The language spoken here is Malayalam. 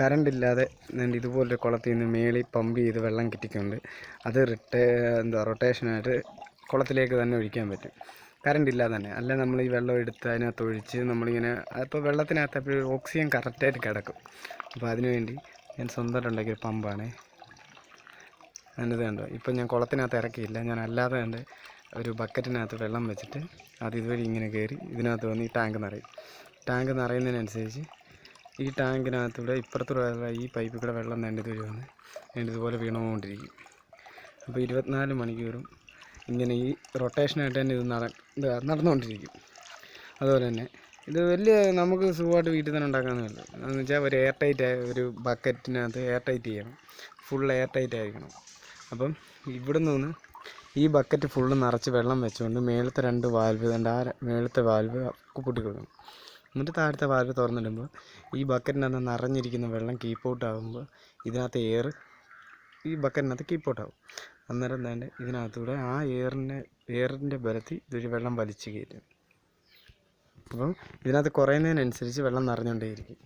കറണ്ട് ഇല്ലാതെ ഇതുപോലൊരു കുളത്തിൽ നിന്ന് മേളിൽ പമ്പ് ചെയ്ത് വെള്ളം കിട്ടിക്കൊണ്ട് അത് റിട്ടേ എന്താ റൊട്ടേഷനായിട്ട് കുളത്തിലേക്ക് തന്നെ ഒഴിക്കാൻ പറ്റും. കറണ്ട് ഇല്ലാതെ തന്നെ. അല്ല നമ്മൾ ഈ വെള്ളം എടുത്ത് അതിനകത്ത് ഒഴിച്ച് നമ്മളിങ്ങനെ അപ്പോൾ വെള്ളത്തിനകത്ത് എപ്പോഴും ഓക്സിജൻ കറക്റ്റായിട്ട് കിടക്കും. അപ്പോൾ അതിനുവേണ്ടി ഞാൻ സ്വന്തമായിട്ട് ഉണ്ടാക്കിയ പമ്പാണ് അതിനത് കണ്ടോ? ഇപ്പം ഞാൻ കുളത്തിനകത്ത് ഇറക്കിയില്ല. ഞാൻ അല്ലാതെ കണ്ട് ഒരു ബക്കറ്റിനകത്ത് വെള്ളം വെച്ചിട്ട് അത് ഇതുവഴി ഇങ്ങനെ കയറി ഇതിനകത്ത് വന്ന് ഈ ടാങ്ക് നിറയും. ടാങ്ക് നിറയുന്നതിനനുസരിച്ച് ഈ ടാങ്കിനകത്തൂടെ ഇപ്പുറത്തൂടെ ഈ പൈപ്പിൽ കൂടെ വെള്ളം നേണ്ടത് വരുവാണ് ഇതുപോലെ വീണുകൊണ്ടിരിക്കും. അപ്പോൾ ഇരുപത്തിനാല് മണിക്കൂറും ഇങ്ങനെ ഈ റൊട്ടേഷനായിട്ട് തന്നെ ഇത് നട നടന്നുകൊണ്ടിരിക്കും. അതുപോലെ തന്നെ ഇത് വലിയ നമുക്ക് സുഖമായിട്ട് വീട്ടിൽ തന്നെ ഉണ്ടാക്കാമെന്നല്ല എന്ന് വെച്ചാൽ ഒരു എയർ ടൈറ്റ് ആയ ഒരു ബക്കറ്റിനകത്ത് എയർ ടൈറ്റ് ചെയ്യണം. ഫുൾ എയർ ടൈറ്റ് ആയിരിക്കണം. അപ്പം ഇവിടെ നിന്ന് ഈ ബക്കറ്റ് ഫുള്ള് നിറച്ച് വെള്ളം വെച്ചുകൊണ്ട് മേളത്തെ രണ്ട് വാൽവ് കണ്ട് ആ മേളത്തെ വാൽവ് പൊട്ടി കൊടുക്കണം എന്നിട്ട് താഴത്തെ വാൽവ് തുറന്നിടുമ്പോൾ ഈ ബക്കറ്റിനകത്ത് നിറഞ്ഞിരിക്കുന്ന വെള്ളം കീപ്പ് ഔട്ട് ആകുമ്പോൾ ഇതിനകത്ത് എയർ ഈ ബക്കറ്റിനകത്ത് കീപ്പ് ഔട്ട് ആകും അന്നേരം തന്നെ ഇതിനകത്തൂടെ ആ എയറിന്റെ എയറിന്റെ ബലത്തിൽ ഇതൊരു വെള്ളം വലിച്ചു കയറ്റും. അപ്പം ഇതിനകത്ത് കുറയുന്നതിനനുസരിച്ച് വെള്ളം നിറഞ്ഞുകൊണ്ടേയിരിക്കും.